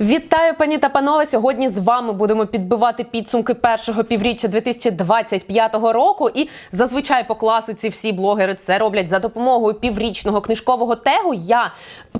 Вітаю, пані та панове. Сьогодні з вами будемо підбивати підсумки першого півріччя 2025 року. І зазвичай по класиці всі блогери це роблять за допомогою піврічного книжкового тегу. Я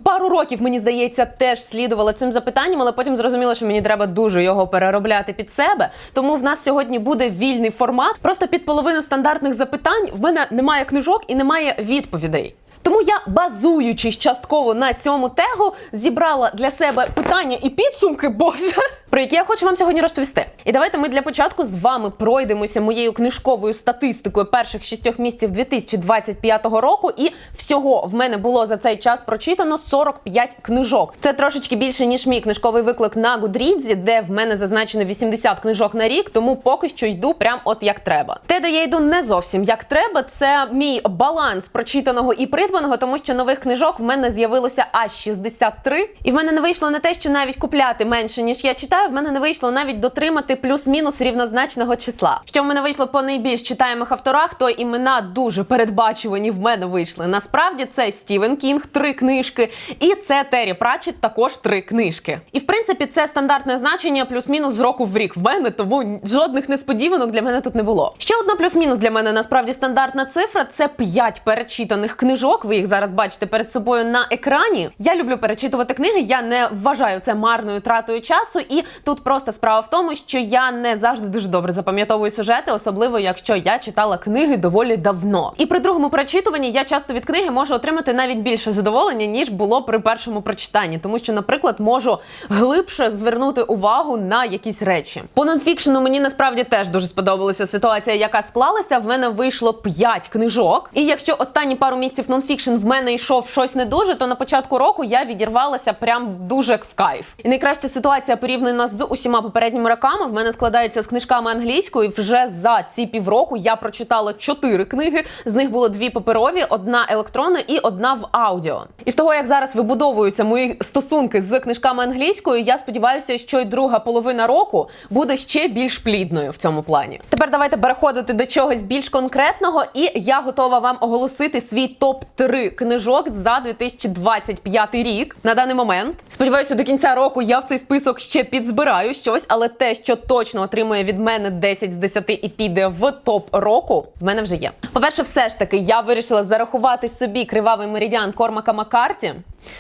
пару років, мені здається, теж слідувала цим запитанням, але потім зрозуміла, що мені треба дуже його переробляти під себе. Тому в нас сьогодні буде вільний формат. Просто під половину стандартних запитань в мене немає книжок і немає відповідей. Тому я, базуючись частково на цьому тегу, зібрала для себе питання і підсумки, боже, про які я хочу вам сьогодні розповісти. І давайте ми для початку з вами пройдемося моєю книжковою статистикою перших шістьох місяців 2025 року. І всього в мене було за цей час прочитано 45 книжок. Це трошечки більше ніж мій книжковий виклик на Гудрідзі, де в мене зазначено 80 книжок на рік, тому поки що йду прям от як треба. Те, де я йду не зовсім як треба, це мій баланс прочитаного і придбаного, тому що нових книжок в мене з'явилося аж 63. І в мене не вийшло не те, що навіть купляти менше ніж я читаю. В мене не вийшло навіть дотримати плюс-мінус рівнозначного числа. Що в мене вийшло по найбільш читаємих авторах, то імена дуже передбачувані в мене вийшли. Насправді це Стівен Кінг, три книжки, і це Террі Пратчет, також три книжки. І в принципі це стандартне значення плюс-мінус з року в рік в мене, тому жодних несподіванок для мене тут не було. Ще одна плюс-мінус для мене насправді стандартна цифра це 5 перечитаних книжок. Ви їх зараз бачите перед собою на екрані. Я люблю перечитувати книги. Я не вважаю це марною тратою часу. І тут просто справа в тому, що я не завжди дуже добре запам'ятовую сюжети, особливо якщо я читала книги доволі давно. І при другому прочитуванні я часто від книги можу отримати навіть більше задоволення, ніж було при першому прочитанні, тому що, наприклад, можу глибше звернути увагу на якісь речі. По нонфікшену мені насправді теж дуже сподобалася ситуація, яка склалася. В мене вийшло 5 книжок. І якщо останні пару місяців нонфікшн в мене йшов щось не дуже, то на початку року я відірвалася прям дуже в кайф. І найкраща ситуація порівняно з усіма попередніми роками в мене складається з книжками англійською. Вже за ці півроку я прочитала 4 книги. З них було дві паперові, одна електронна і одна в аудіо. І з того, як зараз вибудовуються мої стосунки з книжками англійською, я сподіваюся, що й друга половина року буде ще більш плідною в цьому плані. Тепер давайте переходити до чогось більш конкретного, і я готова вам оголосити свій топ 3 книжок за 2025 рік на даний момент. Сподіваюся, до кінця року я в цей список ще підзбираю щось, але те, що точно отримує від мене 10 з 10 і піде в топ року, в мене вже є. По-перше, все ж таки, я вирішила зарахувати собі кривавий меридіан Кормака Маккарті.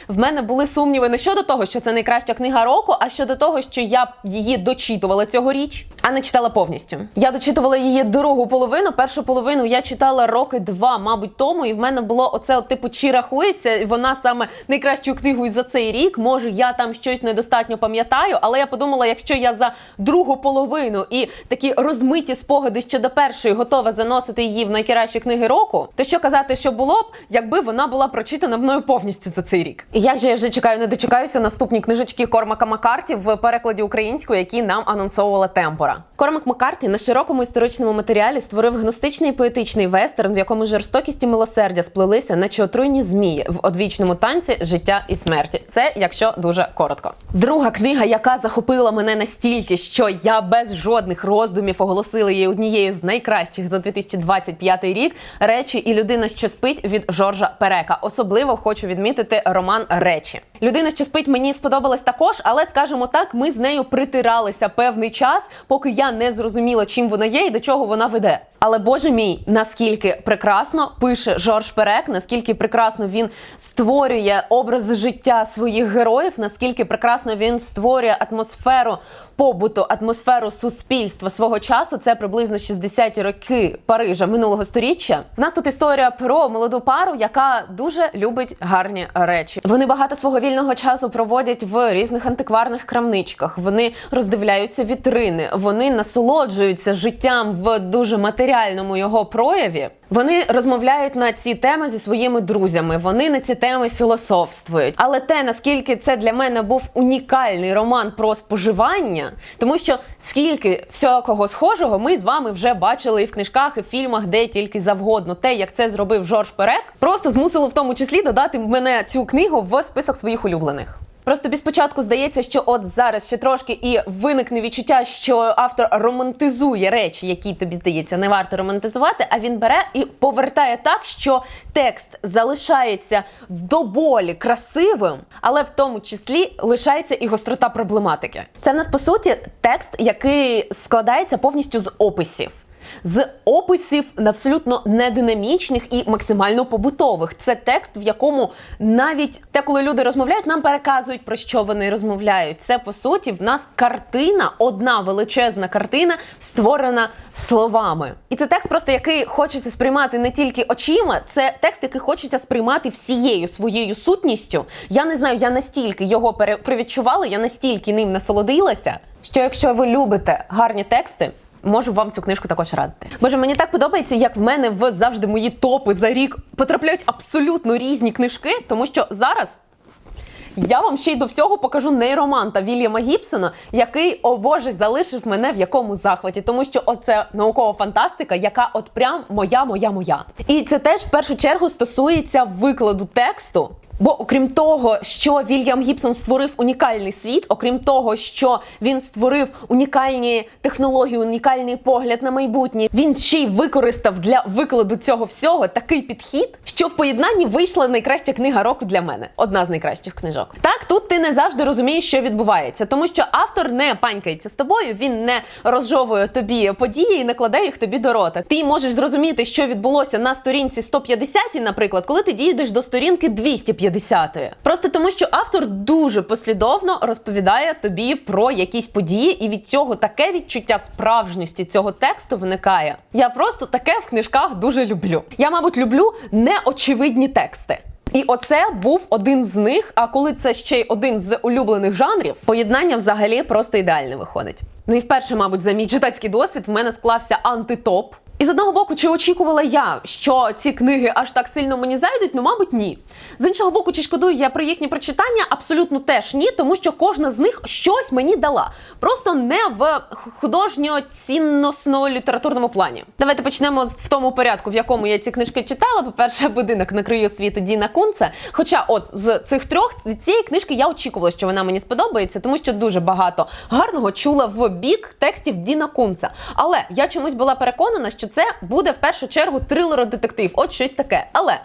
В мене були сумніви не щодо того, що це найкраща книга року, а щодо того, що я її дочитувала цьогоріч, а не читала повністю. Я дочитувала її другу половину. Першу половину я читала роки два, мабуть, тому, і в мене було оце от, типу, чи рахується вона саме найкращою книгою за цей рік. Може, я там щось недостатньо пам'ятаю, але я подумала, якщо я за другу половину і такі розмиті спогади щодо першої готова заносити її в найкращі книги року, то що казати, що було б, якби вона була прочитана мною повністю за цей рік. І як же я вже чекаю, не дочекаюся наступні книжечки Кормака Маккарті в перекладі українською, які нам анонсовувала Темпора. Кормак Маккарті на широкому історичному матеріалі створив гностичний поетичний вестерн, в якому жорстокість і милосердя сплелися, наче отруйні змії в одвічному танці життя і смерті. Це якщо дуже коротко. Друга книга, яка захопила мене настільки, що я без жодних роздумів оголосила її однією з найкращих за 2025 рік. Речі і людина, що спить від Жоржа Перека. Особливо хочу відмітити роман Речі. Людина, що спить, мені сподобалась також, але скажімо так, ми з нею притиралися певний час, поки я не зрозуміла, чим вона є і до чого вона веде. Але боже мій, наскільки прекрасно пише Жорж Перек, наскільки прекрасно він створює образи життя своїх героїв, наскільки прекрасно він створює атмосферу побуту, атмосферу суспільства свого часу. Це приблизно 60-ті роки Парижа минулого сторіччя. В нас тут історія про молоду пару, яка дуже любить гарні речі. Вони багато свого вільного часу проводять в різних антикварних крамничках. Вони роздивляються вітрини, вони насолоджуються життям в дуже матеріальному його прояві. Вони розмовляють на ці теми зі своїми друзями. Вони на ці теми філософствують. Але те, наскільки це для мене був унікальний роман про споживання, тому що скільки всякого схожого ми з вами вже бачили і в книжках, і в фільмах, де тільки завгодно. Те, як це зробив Жорж Перек, просто змусило в тому числі додати мене цю книгу в список своїх улюблених. Просто тобі спочатку здається, що от зараз ще трошки і виникне відчуття, що автор романтизує речі, які тобі здається не варто романтизувати. А він бере і повертає так, що текст залишається до болі красивим, але в тому числі лишається і гострота проблематики. Це в нас по суті текст, який складається повністю з описів. З описів абсолютно нединамічних і максимально побутових. Це текст, в якому навіть те, коли люди розмовляють, нам переказують про що вони розмовляють. Це по суті в нас картина, одна величезна картина, створена словами. І це текст, просто який хочеться сприймати не тільки очима, це текст, який хочеться сприймати всією своєю сутністю. Я не знаю, я настільки його пере- привідчувала, я настільки ним насолодилася, що якщо ви любите гарні тексти. Можу вам цю книжку також радити. Боже, мені так подобається, як в мене в завжди мої топи за рік потрапляють абсолютно різні книжки, тому що зараз я вам ще й до всього покажу нейроманта Вільяма Гібсона, який, о Боже, залишив мене в якому захваті, тому що оце наукова фантастика, яка от прям моя, моя, моя. І це теж в першу чергу стосується викладу тексту. Бо окрім того, що Вільям Гібсон створив унікальний світ, окрім того, що він створив унікальні технології, унікальний погляд на майбутнє, він ще й використав для викладу цього всього такий підхід, що в поєднанні вийшла найкраща книга року для мене. Одна з найкращих книжок. Так, тут ти не завжди розумієш, що відбувається, тому що автор не панькається з тобою, він не розжовує тобі події і не кладе їх тобі до рота. Ти можеш зрозуміти, що відбулося на сторінці 150, наприклад, коли ти дійдеш до сторінки 250. Просто тому, що автор дуже послідовно розповідає тобі про якісь події, і від цього таке відчуття справжності цього тексту виникає. Я просто таке в книжках дуже люблю. Я, мабуть, люблю неочевидні тексти. І оце був один з них. А коли це ще й один з улюблених жанрів, поєднання взагалі просто ідеальне виходить. Ну і вперше, мабуть, за мій читацький досвід в мене склався антитоп. І з одного боку, чи очікувала я, що ці книги аж так сильно мені зайдуть? Ну, мабуть, ні. З іншого боку, чи шкодую я про їхнє прочитання? Абсолютно теж ні, тому що кожна з них щось мені дала. Просто не в художньо-цінносно літературному плані. Давайте почнемо в тому порядку, в якому я ці книжки читала. По-перше, будинок на краю світу Діна Кунца. Хоча, от з цих трьох від цієї книжки я очікувала, що вона мені сподобається, тому що дуже багато гарного чула в бік текстів Діна Кунца. Але я чомусь була переконана, що це буде в першу чергу трилер-детектив. От щось таке. Але.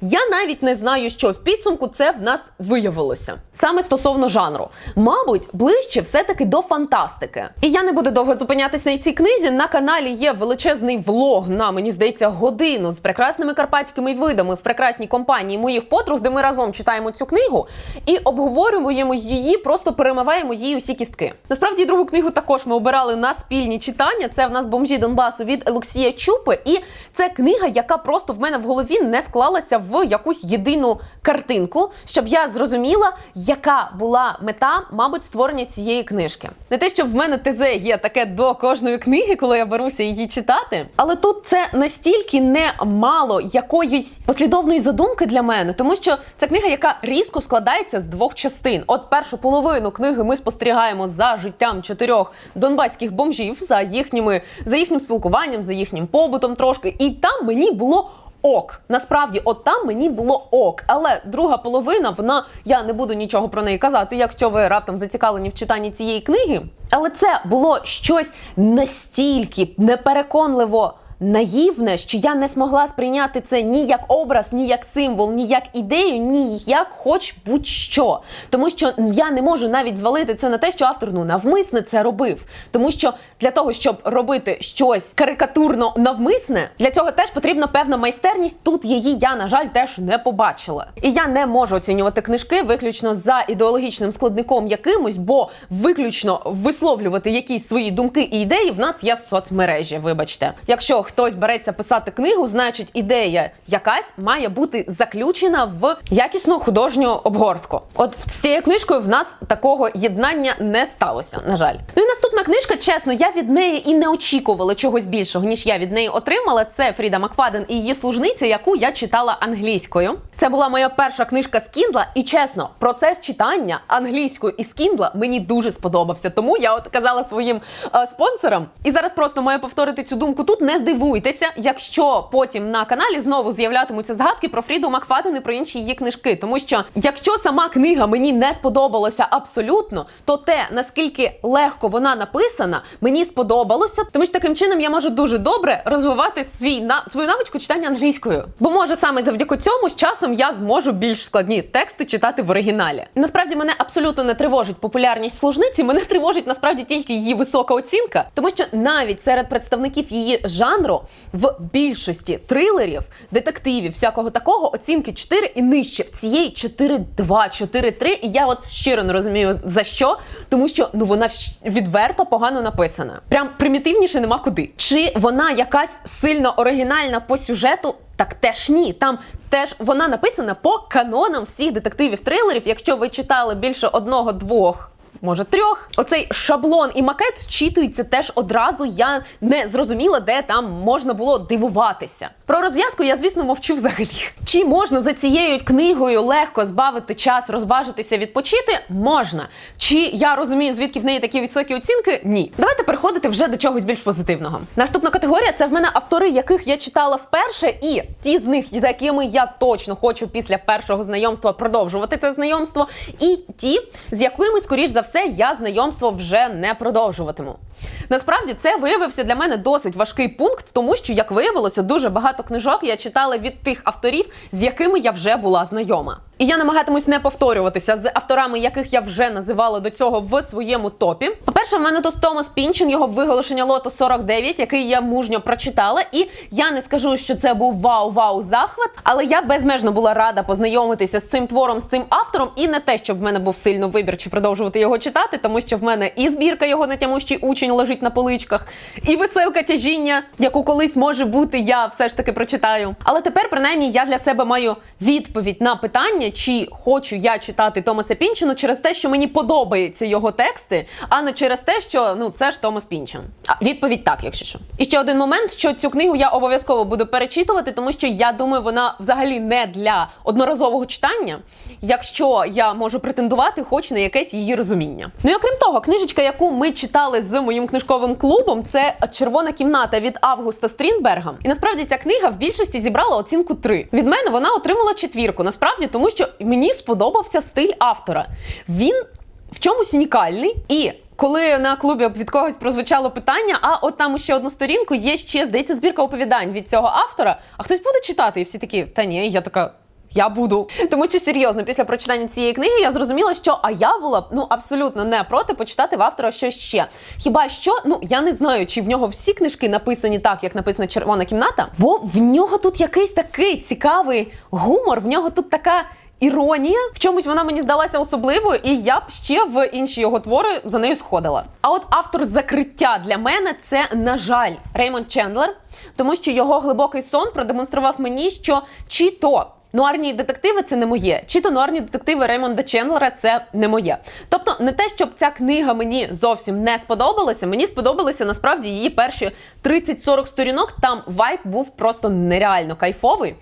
Я навіть не знаю, що в підсумку це в нас виявилося. Саме стосовно жанру. Мабуть, ближче все-таки до фантастики. І я не буду довго зупинятися на цій книзі. На каналі є величезний влог на, мені здається, годину з прекрасними карпатськими видами в прекрасній компанії моїх подруг, де ми разом читаємо цю книгу і обговорюємо її, просто перемиваємо її усі кістки. Насправді, другу книгу також ми обирали на спільні читання. Це в нас бомжі Донбасу від Олексія Чупи. І це книга, яка просто в мене в голові не склалася в якусь єдину картинку, щоб я зрозуміла, яка була мета, мабуть, створення цієї книжки. Не те, що в мене ТЗ є таке до кожної книги, коли я беруся її читати, але тут це настільки не мало якоїсь послідовної задумки для мене, тому що це книга, яка різко складається з двох частин. От першу половину книги ми спостерігаємо за життям чотирьох донбаських бомжів, за їхніми за їхнім спілкуванням, за їхнім побутом трошки, і там мені було. Ок, насправді, от там мені було ок. Але друга половина, вона я не буду нічого про неї казати, якщо ви раптом зацікавлені в читанні цієї книги. Але це було щось настільки непереконливо наївне, що я не змогла сприйняти це ні як образ, ні як символ, ні як ідею, ні як хоч будь-що. Тому що я не можу навіть звалити це на те, що автор ну навмисне це робив. Тому що для того, щоб робити щось карикатурно навмисне, для цього теж потрібна певна майстерність. Тут її я, на жаль, теж не побачила. І я не можу оцінювати книжки виключно за ідеологічним складником якимось, бо виключно висловлювати якісь свої думки і ідеї в нас є соцмережі. Вибачте, якщо хтось береться писати книгу, значить ідея якась має бути заключена в якісну художню обгортку. От з цією книжкою в нас такого єднання не сталося. На жаль, ну і наступна книжка, чесно, я від неї і не очікувала чогось більшого, ніж я від неї отримала. Це Фріда Макфаден і її служниця, яку я читала англійською. Це була моя перша книжка з Кіндла, і чесно, процес читання англійською із Кіндла мені дуже сподобався. Тому я от казала своїм е, спонсорам, і зараз просто маю повторити цю думку. Тут не здивуйтеся, якщо потім на каналі знову з'являтимуться згадки про Фріду Макфаден і про інші її книжки. Тому що якщо сама книга мені не сподобалася абсолютно, то те наскільки легко вона написана, мені сподобалося, тому що таким чином я можу дуже добре розвивати свій на свою навичку читання англійською. Бо може саме завдяки цьому з часом я зможу більш складні тексти читати в оригіналі. Насправді мене абсолютно не тривожить популярність служниці. Мене тривожить насправді тільки її висока оцінка, тому що навіть серед представників її жанру в більшості трилерів, детективів, всякого такого оцінки 4 і нижче. В цієї 4-2, 4-3. І я от щиро не розумію за що, тому що ну вона відверто погано написана. Прям примітивніше нема куди. Чи вона якась сильно оригінальна по сюжету? Так теж ні. Там теж вона написана по канонам всіх детективів трилерів. Якщо ви читали більше одного-двох. Може, трьох. Оцей шаблон і макет зчитується теж одразу. Я не зрозуміла, де там можна було дивуватися. Про розв'язку я, звісно, мовчу взагалі. Чи можна за цією книгою легко збавити час, розважитися, відпочити? Можна. Чи я розумію, звідки в неї такі високі оцінки? Ні. Давайте переходити вже до чогось більш позитивного. Наступна категорія це в мене автори, яких я читала вперше, і ті з них, з якими я точно хочу після першого знайомства продовжувати це знайомство, і ті, з якими, скоріш за все, я знайомство вже не продовжуватиму. Насправді це виявився для мене досить важкий пункт, тому що, як виявилося, дуже багато книжок я читала від тих авторів, з якими я вже була знайома. І я намагатимусь не повторюватися з авторами, яких я вже називала до цього в своєму топі. По-перше, в мене тут Томас Пінчин, його виголошення лоту 49, який я мужньо прочитала. І я не скажу, що це був вау-вау захват, але я безмежно була рада познайомитися з цим твором, з цим автором, і не те, щоб в мене був сильно вибір чи продовжувати його читати, тому що в мене і збірка його нетямущий учень лежить на поличках, і веселка тяжіння, яку колись може бути, я все ж таки прочитаю. Але тепер, принаймні, я для себе маю відповідь на питання, чи хочу я читати Томаса Пінчину через те, що мені подобаються його тексти, а не через те, що ну це ж Томас Пінчин. А відповідь так, якщо що. І ще один момент, що цю книгу я обов'язково буду перечитувати, тому що я думаю, вона взагалі не для одноразового читання, якщо я можу претендувати хоч на якесь її розуміння. Ну і окрім того, книжечка, яку ми читали з моїм книжковим клубом, це Червона кімната від Августа Стрінберга. І насправді ця книга в більшості зібрала оцінку 3. Від мене вона отримала четвірку. Насправді, тому що мені сподобався стиль автора. Він в чомусь унікальний і. Коли на клубі від когось прозвучало питання, а от там ще одну сторінку є ще, здається, збірка оповідань від цього автора. А хтось буде читати? І всі такі, та ні, я така. Я буду. Тому що серйозно, після прочитання цієї книги я зрозуміла, що а я була ну абсолютно не проти почитати в автора щось ще. Хіба що, ну я не знаю, чи в нього всі книжки написані так, як написана червона кімната, бо в нього тут якийсь такий цікавий гумор, в нього тут така. Іронія в чомусь вона мені здалася особливою, і я б ще в інші його твори за нею сходила. А от автор закриття для мене це, на жаль, Реймонд Чендлер, тому що його глибокий сон продемонстрував мені, що чи то нуарні детективи це не моє, чи то нуарні детективи Реймонда Чендлера це не моє. Тобто, не те, щоб ця книга мені зовсім не сподобалася, мені сподобалися насправді її перші 30-40 сторінок. Там вайб був просто нереально кайфовий.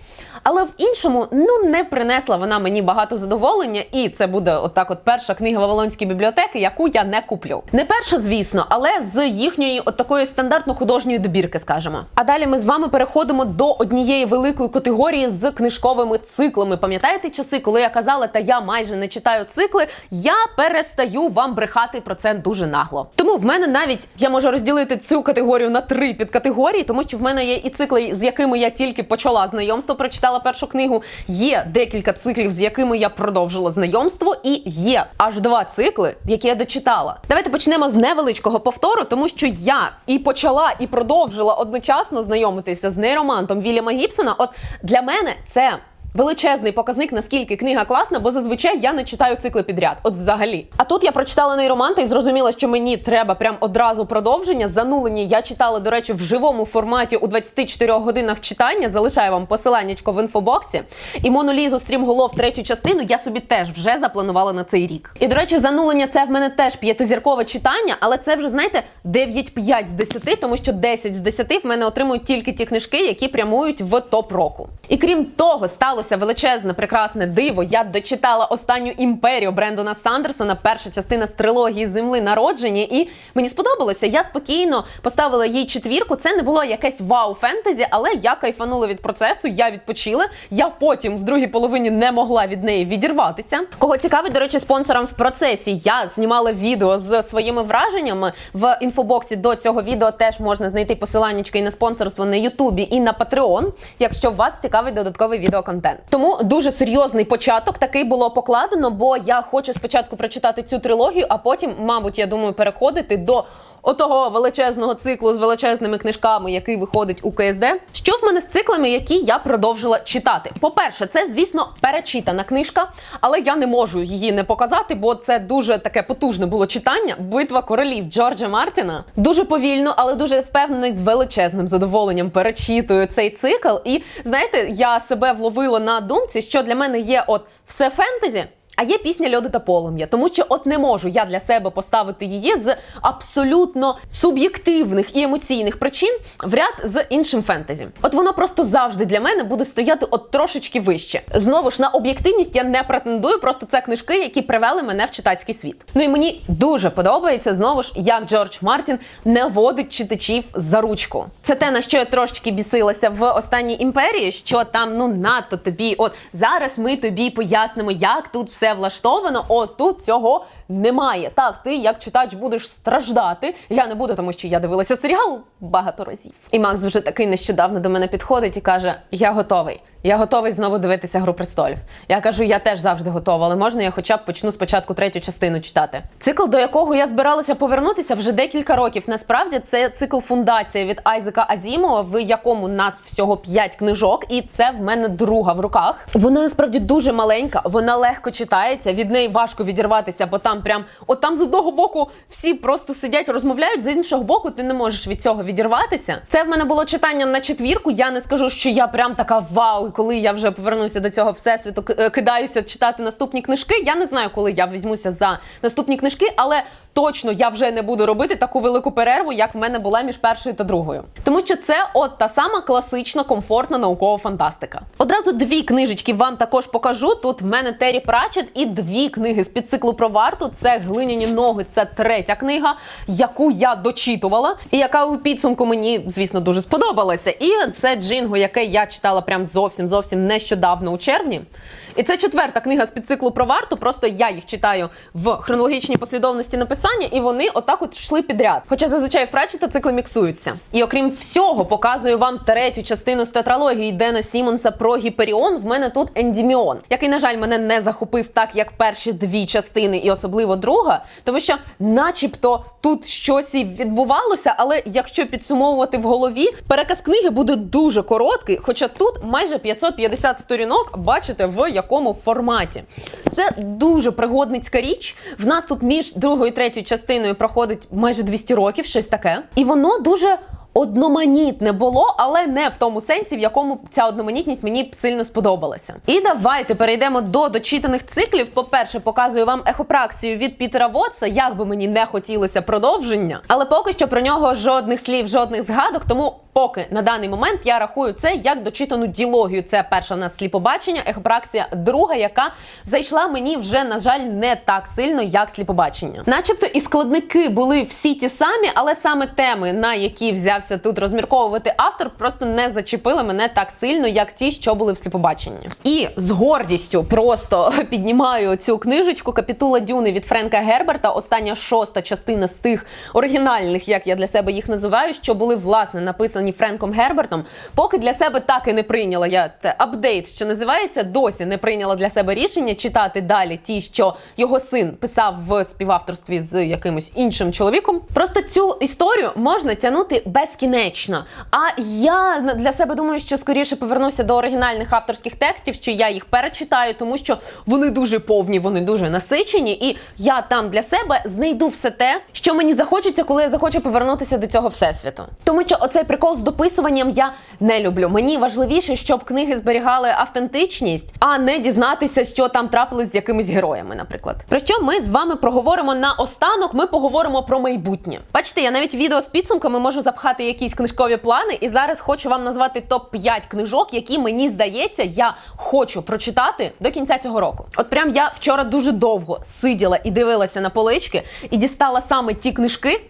Але в іншому ну не принесла вона мені багато задоволення, і це буде отак, от перша книга Вавилонської бібліотеки, яку я не куплю. Не перша, звісно, але з їхньої от такої стандартно-художньої добірки, скажімо. А далі ми з вами переходимо до однієї великої категорії з книжковими циклами. Пам'ятаєте часи, коли я казала, та я майже не читаю цикли, я перестаю вам брехати про це дуже нагло. Тому в мене навіть я можу розділити цю категорію на три підкатегорії, тому що в мене є і цикли, з якими я тільки почала знайомство, прочитала першу книгу. Є декілька циклів, з якими я продовжила знайомство, і є аж два цикли, які я дочитала. Давайте почнемо з невеличкого повтору, тому що я і почала, і продовжила одночасно знайомитися з нейромантом Вільяма Гібсона. От для мене це величезний показник, наскільки книга класна, бо зазвичай я не читаю цикли підряд. От взагалі. А тут я прочитала нейроманта і зрозуміла, що мені треба прям одразу продовження. Занулені я читала, до речі, в живому форматі у 24 годинах читання. Залишаю вам посиланнячко в інфобоксі. І монолізу стрімголов третю частину я собі теж вже запланувала на цей рік. І до речі, занулення це в мене теж п'ятизіркове читання, але це вже знаєте 9-5 з 10, тому що 10 з 10 в мене отримують тільки ті книжки, які прямують в топ року. І крім того, сталося величезне прекрасне диво. Я дочитала останню імперію Брендона Сандерсона, перша частина з трилогії Земли народження, і мені сподобалося. Я спокійно поставила їй четвірку. Це не було якесь вау фентезі, але я кайфанула від процесу. Я відпочила. Я потім в другій половині не могла від неї відірватися. Кого цікавить, до речі, спонсорам в процесі. Я знімала відео з своїми враженнями в інфобоксі. До цього відео теж можна знайти посиланнячки і на спонсорство на Ютубі і на Patreon, якщо вас цікавить додатковий відеоконтент. Тому дуже серйозний початок такий було покладено, бо я хочу спочатку прочитати цю трилогію, а потім, мабуть, я думаю, переходити до. Отого величезного циклу з величезними книжками, який виходить у КСД. Що в мене з циклами, які я продовжила читати? По-перше, це, звісно, перечитана книжка, але я не можу її не показати, бо це дуже таке потужне було читання. Битва королів Джорджа Мартіна. Дуже повільно, але дуже впевнено і з величезним задоволенням перечитую цей цикл. І знаєте, я себе вловила на думці, що для мене є от все фентезі. А є пісня льоду та полум'я, тому що от не можу я для себе поставити її з абсолютно суб'єктивних і емоційних причин в ряд з іншим фентезі. От воно просто завжди для мене буде стояти от трошечки вище. Знову ж на об'єктивність я не претендую, просто це книжки, які привели мене в читацький світ. Ну і мені дуже подобається знову ж, як Джордж Мартін не водить читачів за ручку. Це те на що я трошечки бісилася в останній імперії, що там ну надто тобі. От зараз ми тобі пояснимо, як тут все влаштовано. О, тут цього немає. Так, ти як читач будеш страждати. Я не буду, тому що я дивилася серіал багато разів. І Макс вже такий нещодавно до мене підходить і каже: Я готовий. Я готовий знову дивитися Гру престолів. Я кажу, я теж завжди готова, але можна я хоча б почну спочатку третю частину читати. Цикл, до якого я збиралася повернутися вже декілька років. Насправді це цикл фундація від Айзека Азімова, в якому нас всього п'ять книжок, і це в мене друга в руках. Вона насправді дуже маленька, вона легко читається. Від неї важко відірватися, бо там прям от там з одного боку всі просто сидять, розмовляють, з іншого боку, ти не можеш від цього відірватися. Це в мене було читання на четвірку. Я не скажу, що я прям така вау коли я вже повернуся до цього всесвіту, к- кидаюся читати наступні книжки. Я не знаю, коли я візьмуся за наступні книжки, але точно я вже не буду робити таку велику перерву, як в мене була між першою та другою. Тому що це от та сама класична, комфортна наукова фантастика. Одразу дві книжечки вам також покажу. Тут в мене Террі Пратчет і дві книги з підциклу про варту. Це глиняні ноги. Це третя книга, яку я дочитувала, і яка у підсумку мені, звісно, дуже сподобалася. І це Джинго, яке я читала прям зовсім зовсім нещодавно у червні. І це четверта книга з підциклу про варту. Просто я їх читаю в хронологічній послідовності написання, і вони отак от йшли підряд. Хоча зазвичай в Пратчета цикли міксуються. І окрім всього, показую вам третю частину з тетралогії Дена Сімонса про Гіперіон. В мене тут Ендіміон, який, на жаль, мене не захопив так, як перші дві частини, і особливо друга, тому що, начебто, тут щось і відбувалося, але якщо підсумовувати в голові, переказ книги буде дуже короткий, хоча тут майже 550 сторінок, бачите, в якому форматі. Це дуже пригодницька річ. В нас тут між другою і третьою частиною проходить майже 200 років, щось таке. І воно дуже. Одноманітне було, але не в тому сенсі, в якому ця одноманітність мені сильно сподобалася. І давайте перейдемо до дочитаних циклів. По-перше, показую вам ехопраксію від Пітера Вотса, як би мені не хотілося продовження, але поки що про нього жодних слів, жодних згадок. Тому поки на даний момент я рахую це як дочитану ділогію. Це перша в нас сліпобачення, ехопраксія друга, яка зайшла мені вже, на жаль, не так сильно, як сліпобачення. Начебто і складники були всі ті самі, але саме теми, на які взявся тут розмірковувати автор, просто не зачепили мене так сильно, як ті, що були в сліпобаченні. І з гордістю просто піднімаю цю книжечку Капітула Дюни від Френка Герберта. Остання шоста частина з тих оригінальних, як я для себе їх називаю, що були власне написані написані Френком Гербертом, поки для себе так і не прийняла. Я це апдейт, що називається, досі не прийняла для себе рішення читати далі ті, що його син писав в співавторстві з якимось іншим чоловіком. Просто цю історію можна тягнути безкінечно. А я для себе думаю, що скоріше повернуся до оригінальних авторських текстів, що я їх перечитаю, тому що вони дуже повні, вони дуже насичені, і я там для себе знайду все те, що мені захочеться, коли я захочу повернутися до цього всесвіту. Тому що оцей прикол з дописуванням я не люблю. Мені важливіше, щоб книги зберігали автентичність, а не дізнатися, що там трапилось з якимись героями, наприклад. Про що ми з вами проговоримо на останок? Ми поговоримо про майбутнє. Бачите, я навіть відео з підсумками можу запхати якісь книжкові плани, і зараз хочу вам назвати топ 5 книжок, які мені здається, я хочу прочитати до кінця цього року. От прям я вчора дуже довго сиділа і дивилася на полички і дістала саме ті книжки.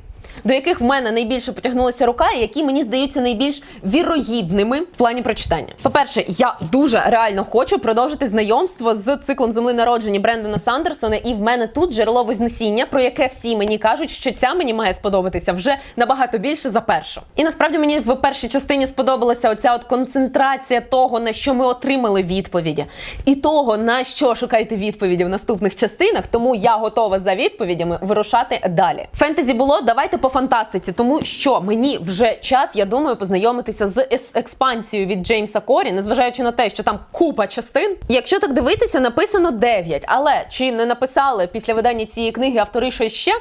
До яких в мене найбільше потягнулася рука, і які мені здаються найбільш вірогідними в плані прочитання. По-перше, я дуже реально хочу продовжити знайомство з циклом земли народження Брендона Сандерсона, і в мене тут джерело вознесіння, про яке всі мені кажуть, що ця мені має сподобатися вже набагато більше за першу. І насправді мені в першій частині сподобалася оця от концентрація того, на що ми отримали відповіді, і того, на що шукаєте відповіді в наступних частинах. Тому я готова за відповідями вирушати далі. Фентезі було, давайте по фантастиці, тому що мені вже час, я думаю, познайомитися з експансією від Джеймса Корі, незважаючи на те, що там купа частин. Якщо так дивитися, написано 9, але чи не написали після видання цієї книги автори щось ще?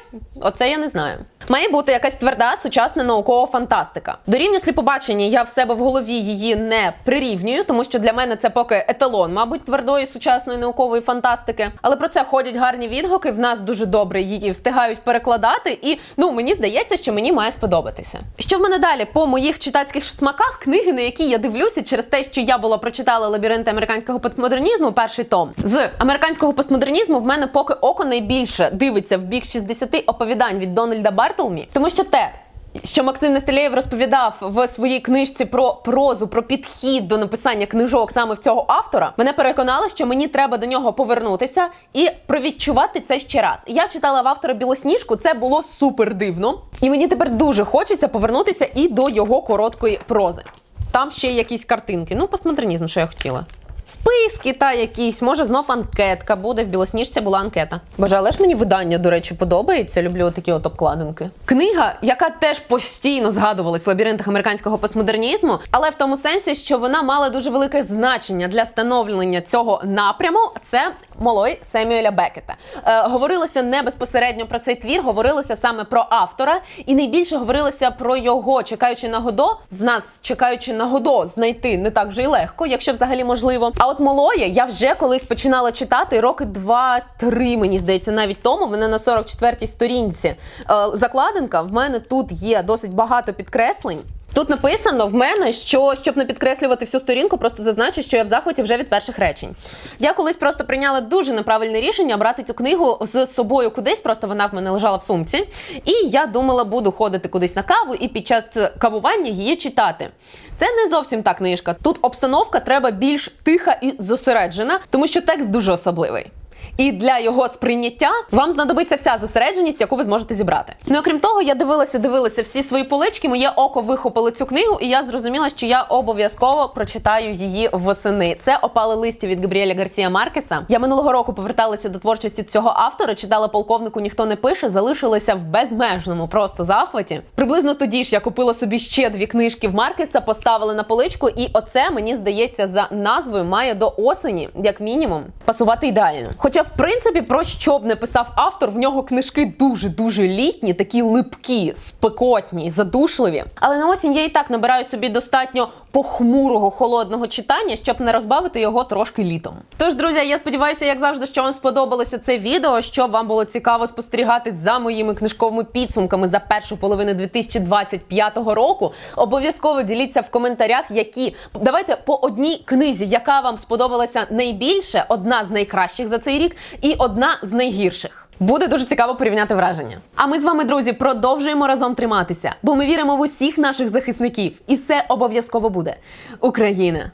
Оце я не знаю. Має бути якась тверда сучасна наукова фантастика. До рівня сліпобачення я в себе в голові її не прирівнюю, тому що для мене це поки еталон, мабуть, твердої сучасної наукової фантастики. Але про це ходять гарні відгуки. В нас дуже добре її встигають перекладати, і ну мені здається, що мені має сподобатися. Що в мене далі по моїх читацьких смаках? Книги, на які я дивлюся, через те, що я була прочитала лабіринти американського постмодернізму, перший том з американського постмодернізму. В мене поки око найбільше дивиться в бік 60 оповідань від Дональда Бартолмі, тому що те. Що Максим Нестелєєв розповідав в своїй книжці про прозу, про підхід до написання книжок саме в цього автора, мене переконало, що мені треба до нього повернутися і провідчувати це ще раз. Я читала в автора Білосніжку, це було супер дивно, і мені тепер дуже хочеться повернутися і до його короткої прози. Там ще якісь картинки. Ну, постмодернізм, що я хотіла. Списки та якісь, може, знов анкетка буде. В білосніжці була анкета. Боже, але ж мені видання, до речі, подобається. Люблю такі от обкладинки. Книга, яка теж постійно згадувалась в лабіринтах американського постмодернізму, але в тому сенсі, що вона мала дуже велике значення для становлення цього напряму. Це Молой Семюеля Бекета. Е, говорилося не безпосередньо про цей твір, говорилося саме про автора, і найбільше говорилося про його, чекаючи на Годо. В нас чекаючи на Годо, знайти не так вже й легко, якщо взагалі можливо. А от Молоя я вже колись починала читати роки два-три, мені здається, навіть тому. Мене на 44-й сторінці е, закладинка. В мене тут є досить багато підкреслень. Тут написано в мене, що щоб не підкреслювати всю сторінку, просто зазначу, що я в захваті вже від перших речень. Я колись просто прийняла дуже неправильне рішення брати цю книгу з собою кудись, просто вона в мене лежала в сумці. І я думала, буду ходити кудись на каву і під час кавування її читати. Це не зовсім та книжка. Тут обстановка треба більш тиха і зосереджена, тому що текст дуже особливий. І для його сприйняття вам знадобиться вся зосередженість, яку ви зможете зібрати. Ну окрім того, я дивилася, дивилася всі свої полички. Моє око вихопило цю книгу, і я зрозуміла, що я обов'язково прочитаю її восени. Це опали листі від Габріеля Гарсія Маркеса. Я минулого року поверталася до творчості цього автора, читала полковнику Ніхто не пише, залишилася в безмежному просто захваті. Приблизно тоді ж я купила собі ще дві книжки в Маркеса, поставила на поличку, і оце мені здається за назвою має до осені, як мінімум, пасувати ідеально. Хоча, в принципі, про що б не писав автор, в нього книжки дуже дуже літні, такі липкі, спекотні, задушливі. Але на осінь я і так набираю собі достатньо похмурого холодного читання, щоб не розбавити його трошки літом. Тож, друзі, я сподіваюся, як завжди, що вам сподобалося це відео, що вам було цікаво спостерігати за моїми книжковими підсумками за першу половину 2025 року. Обов'язково діліться в коментарях, які давайте по одній книзі, яка вам сподобалася найбільше, одна з найкращих за цей рік, і одна з найгірших. Буде дуже цікаво порівняти враження. А ми з вами, друзі, продовжуємо разом триматися, бо ми віримо в усіх наших захисників, і все обов'язково буде. Україна!